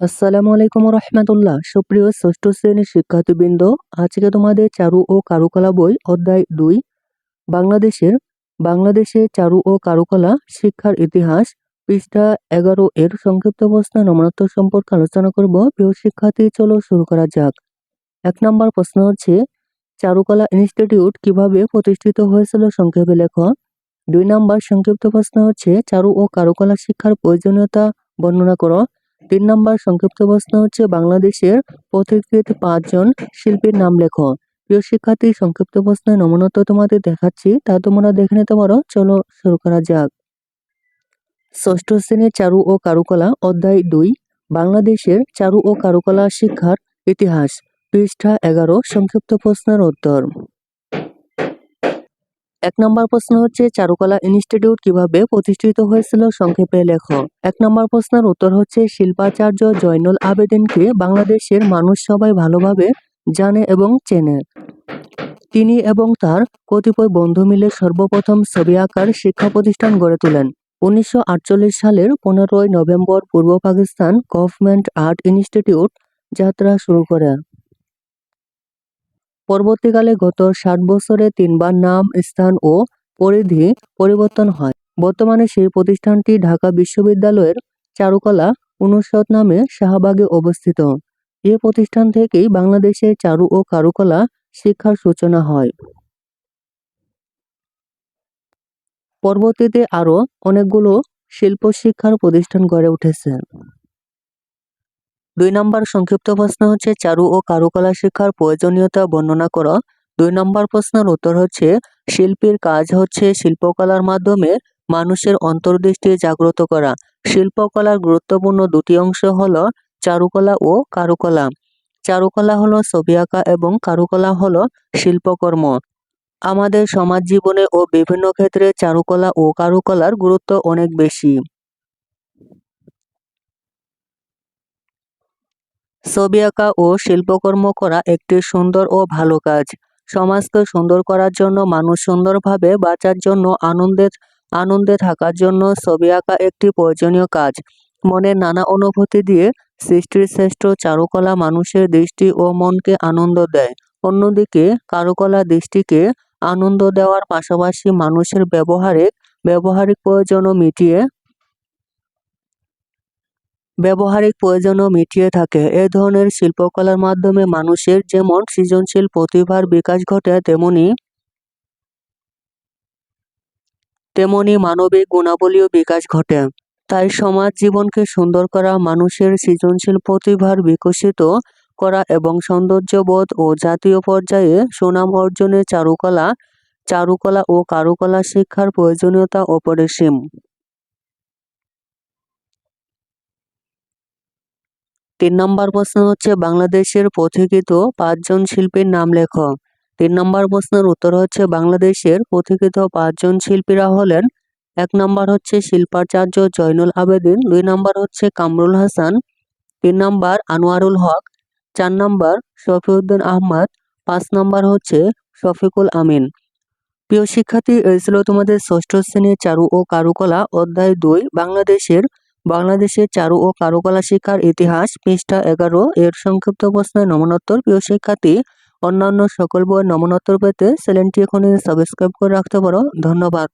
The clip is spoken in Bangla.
আসসালামু আলাইকুম রহমতুল্লাহ সুপ্রিয় ষষ্ঠ শ্রেণির শিক্ষার্থীবৃন্দ, আজকে তোমাদের চারু ও কারুকলা বই অধ্যায় দুই, বাংলাদেশের, বাংলাদেশে চারু ও কারুকলা শিক্ষার ইতিহাস, পৃষ্ঠা এগারো এর সংক্ষিপ্ত প্রশ্ন নমনত্ব সম্পর্কে আলোচনা করব। প্রিয় শিক্ষার্থী, চলো শুরু করা যাক। এক নম্বর প্রশ্ন হচ্ছে, চারুকলা ইনস্টিটিউট কীভাবে প্রতিষ্ঠিত হয়েছিল সংক্ষেপে লেখ। দুই নম্বর সংক্ষিপ্ত প্রশ্ন হচ্ছে, চারু ও কারুকলা শিক্ষার প্রয়োজনীয়তা বর্ণনা করো। তিন নম্বর সংক্ষিপ্ত প্রশ্ন হচ্ছে, বাংলাদেশের পথিকৃত পাঁচজন শিল্পীর নাম লেখো। প্রিয় শিক্ষার্থী, সংক্ষিপ্ত প্রশ্নে নমুনত তোমাদের দেখাচ্ছি, তা তোমরা দেখে নিতে পারো। চলো শুরু করা যাক। ষষ্ঠ শ্রেণির চারু ও কারুকলা, অধ্যায় দুই, বাংলাদেশের চারু ও কারুকলা শিক্ষার ইতিহাস। পৃষ্ঠা এগারো, সংক্ষিপ্ত প্রশ্নের উত্তর। এক নম্বর প্রশ্ন হচ্ছে, চারুকলা ইনস্টিটিউট কীভাবে প্রতিষ্ঠিত হয়েছিল? সংক্ষেপে লেখ। এক নম্বর প্রশ্নের উত্তর হচ্ছে, শিল্পাচার্য জয়নুল আবেদিনকে বাংলাদেশের মানুষ সবাই ভালোভাবে জানে এবং চেনে। তিনি এবং তার কতিপয় বন্ধু মিলে সর্বপ্রথম ছবি আঁকার শিক্ষা প্রতিষ্ঠান গড়ে তোলেন। উনিশশো আটচল্লিশ সালের পনেরোই নভেম্বর পূর্ব পাকিস্তান গভর্নমেন্ট আর্ট ইনস্টিটিউট যাত্রা শুরু করে। পরবর্তীকালে গত ষাট বছরে তিনবার নাম, স্থান ও পরিধি পরিবর্তন হয়। বর্তমানে সেই প্রতিষ্ঠানটি ঢাকা বিশ্ববিদ্যালয়ের চারুকলা অনুষদ নামে শাহবাগে অবস্থিত। এ প্রতিষ্ঠান থেকেই বাংলাদেশে চারু ও কারুকলা শিক্ষার সূচনা হয়। পরবর্তীতে আরও অনেকগুলো শিল্প শিক্ষার প্রতিষ্ঠান গড়ে উঠেছে। দুই নম্বর সংক্ষিপ্ত প্রশ্ন হচ্ছে, চারু ও কারুকলা শিক্ষার প্রয়োজনীয়তা বর্ণনা করো। দুই নম্বর প্রশ্নের উত্তর হচ্ছে, শিল্পীর কাজ হচ্ছে শিল্পকলার মাধ্যমে মানুষের অন্তর্দৃষ্টি জাগ্রত করা। শিল্পকলার গুরুত্বপূর্ণ দুটি অংশ হলো চারুকলা ও কারুকলা। চারুকলা হলো ছবি আঁকা এবং কারুকলা হলো শিল্পকর্ম। আমাদের সমাজ জীবনে ও বিভিন্ন ক্ষেত্রে চারুকলা ও কারুকলার গুরুত্ব অনেক বেশি। ছবি আঁকা ও শিল্পকর্ম করা একটি সুন্দর ও ভালো কাজ। সমাজকে সুন্দর করার জন্য, মানুষ সুন্দরভাবে বাঁচার জন্য, আনন্দে আনন্দে থাকার জন্য ছবি আঁকা একটি প্রয়োজনীয় কাজ। মনের নানা অনুভূতি দিয়ে সৃষ্টির শ্রেষ্ঠ চারুকলা মানুষের দৃষ্টি ও মনকে আনন্দ দেয়। অন্যদিকে, কারুকলা দৃষ্টিকে আনন্দ দেওয়ার পাশাপাশি মানুষের ব্যবহারিক ব্যবহারিক প্রয়োজনও মিটিয়ে ব্যবহারিক প্রয়োজনও মিটিয়ে থাকে। এ ধরনের শিল্পকলার মাধ্যমে মানুষের যেমন সৃজনশীল প্রতিভার বিকাশ ঘটে, তেমনি তেমনি মানবিক গুণাবলীও বিকাশ ঘটে। তাই সমাজ জীবনকে সুন্দর করা, মানুষের সৃজনশীল প্রতিভার বিকশিত করা এবং সৌন্দর্যবোধ ও জাতীয় পর্যায়ে সুনাম অর্জনে চারুকলা চারুকলা ও কারুকলা শিক্ষার প্রয়োজনীয়তা অপরিসীম। তিন নম্বর প্রশ্ন হচ্ছে, বাংলাদেশের পথিকৃত পাঁচজন শিল্পীর নাম লেখ। তিন নম্বর প্রশ্নের উত্তর হচ্ছে, বাংলাদেশের পথিকৃত পাঁচজন শিল্পীরা হলেন, এক নম্বর হচ্ছে শিল্পাচার্য জয়নুল আবেদিন, দুই নম্বর হচ্ছে কামরুল হাসান, তিন নম্বর আনোয়ারুল হক, চার নম্বর শফিউদ্দিন আহমদ, পাঁচ নম্বর হচ্ছে শফিকুল আমিন। প্রিয় শিক্ষার্থী, এই ছিল তোমাদের ষষ্ঠ শ্রেণির চারু ও কারুকলা অধ্যায় দুই, বাংলাদেশের বাংলাদেশের চারু ও কারুকলা শিক্ষার ইতিহাস পৃষ্ঠা এগারো এর সংক্ষিপ্ত প্রশ্নের নমনোত্তর। প্রিয় শিক্ষার্থী, অন্যান্য সকল বইয়ের নমনোত্তর পেতে চ্যানেলটি এখনই সাবস্ক্রাইব করে রাখতে পারো। ধন্যবাদ।